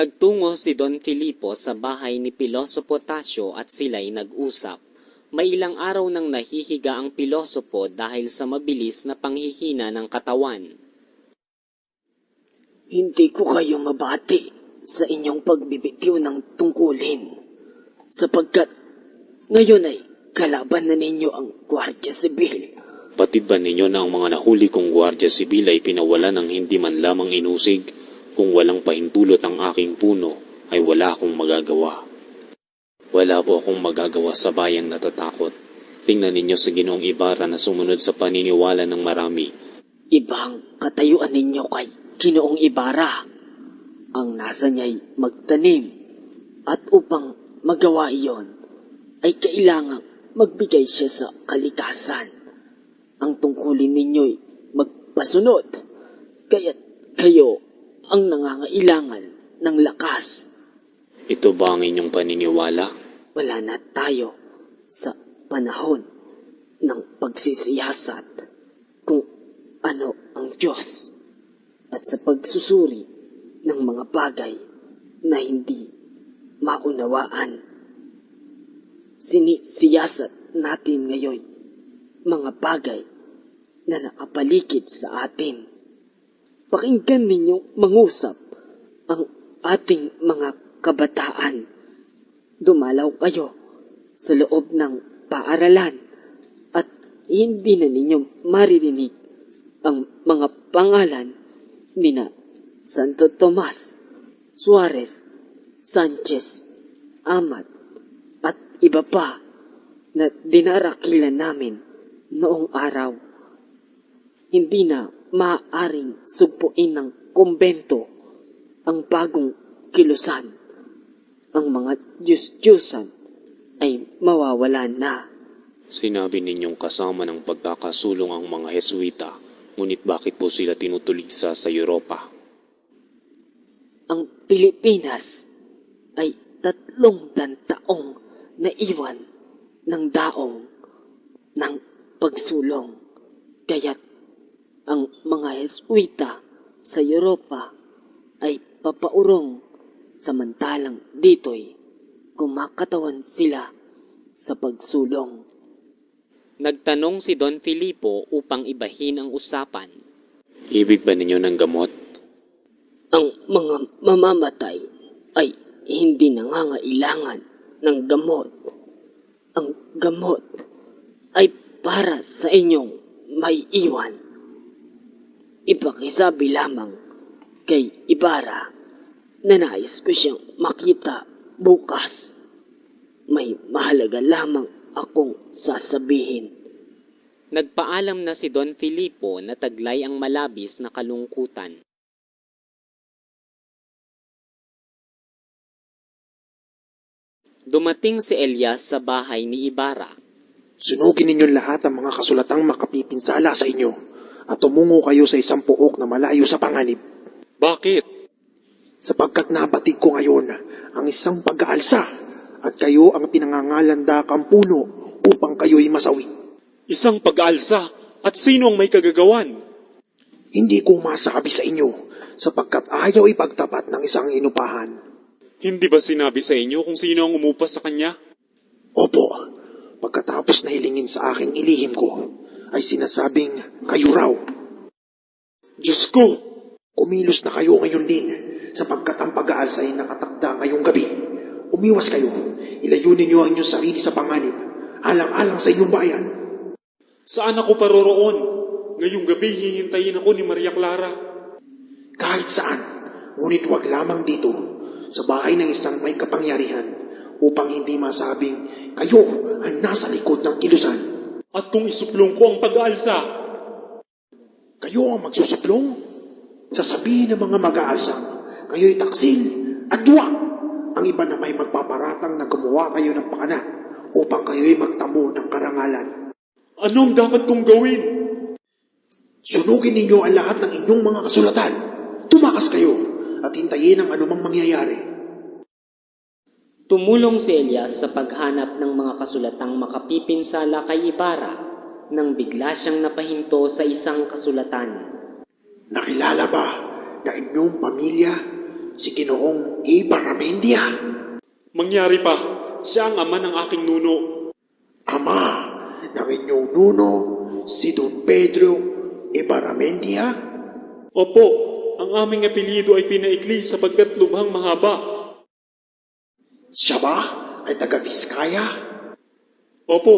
Nagtungo si Don Filipo sa bahay ni Pilosopo Tasio at sila'y nag-usap. May ilang araw nang nahihiga ang pilosopo dahil sa mabilis na panghihina ng katawan. Hindi ko kayo mabati sa inyong pagbibitiw ng tungkulin sapagkat ngayon ay kalaban na ninyo ang Gwardiya Sibil. Batid ba ninyo na ang mga nahuli kong gwardya sibil ay pinawala ng hindi man lamang inusig? Kung walang pahintulot ang aking puno, ay wala akong magagawa. Wala po akong magagawa sa bayang natatakot. Tingnan ninyo sa ginoong Ibarra na sumunod sa paniniwala ng marami. Ibang katayuan ninyo kay Ginoong Ibarra. Ang nasa niya'y magtanim at upang magawa iyon ay kailangang magbigay siya sa kalikasan. Ang tungkulin ninyo'y magpasunod, kaya't kayo ang nangangailangan ng lakas. Ito ba ang inyong paniniwala? Wala na tayo sa panahon ng pagsisiyasat kung ano ang Diyos at sa pagsusuri ng mga bagay na hindi maunawaan. Sinisiyasat natin ngayon mga bagay na nakapaligid sa atin. Pakinggan ninyong mangusap ang ating mga kabataan. Dumalaw kayo sa loob ng paaralan at hindi na ninyo maririnig ang mga pangalan ni na Santo Tomas, Suarez, Sanchez, Amat, at iba pa na dinarakilan namin noong araw. Hindi na maaaring sugpuin ng kumbento ang bagong kilusan. Ang mga Diyos-Diyosan ay mawawalan na. Sinabi ninyong kasama ng pagkakasulong ang mga Heswita, ngunit bakit po sila tinutuligsa sa Europa? Ang Pilipinas ay tatlong dan taong naiwan ng daong ng pagsulong. Kaya't ang mga Heswita sa Europa ay papaurong samantalang dito'y kumakatawan sila sa pagsulong. Nagtanong si Don Filipo upang ibahin ang usapan. Ibig ba ninyo ng gamot? Ang mga mamamatay ay hindi nangangailangan ng gamot. Ang gamot ay para sa inyong may iwan. Ipakisabi lamang kay Ibarra na nais ko siyang makita bukas. May mahalaga lamang akong sasabihin. Nagpaalam na si Don Filipo na taglay ang malabis na kalungkutan. Dumating si Elias sa bahay ni Ibarra. Sunugin ninyong lahat ang mga kasulatang makapipinsala sa inyo at tumungo kayo sa isang puok na malayo sa panganib Bakit? sapagkat nabatid ko ngayon ang isang pag-aalsa at kayo ang pinangangalandakang puno upang kayo'y masawi. Isang pag-alsa at sino ang may kagagawan? Hindi ko masabi sa inyo sapagkat ayaw ipagtapat ng isang inupahan. Hindi ba sinabi sa inyo kung sino ang umupas sa kanya? Opo, pagkatapos na hilingin sa aking ilihim ko, ay sinasabing kayo raw. Diyos ko! Kumilos na kayo ngayon din, sapagkat ang pag-aalsa ay nakatakda ngayong gabi. Umiwas kayo, ilayo ninyo ang inyong sarili sa panganib, alang-alang sa inyong bayan. Saan ako paroroon? Ngayong gabi hihintayin ako ni Maria Clara. Kahit saan, ngunit wag lamang dito, sa bahay ng isang may kapangyarihan, upang hindi masabing kayo ang nasa likod ng kilusan. At kung isuplong ko ang pag-aalsa, Kayo ang magsusuplong. Sasabihin ng mga mag-aalsang, kayo'y taksil at duwa. Ang iba na may magpaparatang na gumawa kayo ng pakana upang kayo'y magtamo ng karangalan. anong dapat kong gawin? Sunugin ninyo ang lahat ng inyong mga kasulatan. Tumakas kayo at hintayin ang anumang mangyayari. Tumulong si Elias sa paghanap ng mga kasulatang makapipinsala kay Ibarra nang bigla siyang napahinto sa isang kasulatan. Nakilala ba na inyong pamilya si Ginoong Ibaramendia. Mangyari pa, siya ang ama ng aking nuno. Ama ng inyong nuno, si Don Pedro Ibaramendia. Opo, ang aming apelyido ay pinaikli sapagkat lubhang mahaba. Siya ba ay taga Vizcaya? Opo,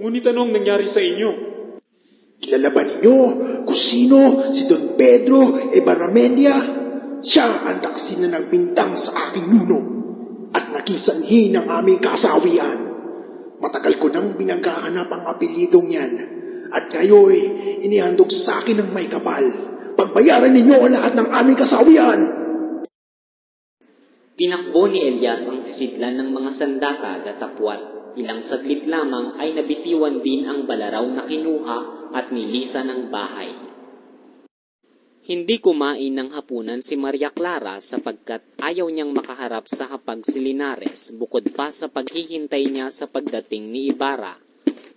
ngunit anong nangyari sa inyo? Kilala ba ninyo kung sino si Don Pedro Ibaramendia? Siya ang taksi na nagbintang sa aking nuno at nakisanhi ng aming kasawian. Matagal ko nang binagahanap ang apelidong yan at ngayon inihandog sa akin ng may kapal. Pagbayaran ninyo ang lahat ng aming kasawian. Tinakbo ni Elias ang sisidlan ng mga sandata datapwat. Ilang saglit lamang ay nabitiwan din ang balaraw na kinuha at nilisa ng bahay. Hindi kumain ng hapunan si Maria Clara sapagkat ayaw niyang makaharap sa hapag si Linares bukod pa sa paghihintay niya sa pagdating ni Ibarra.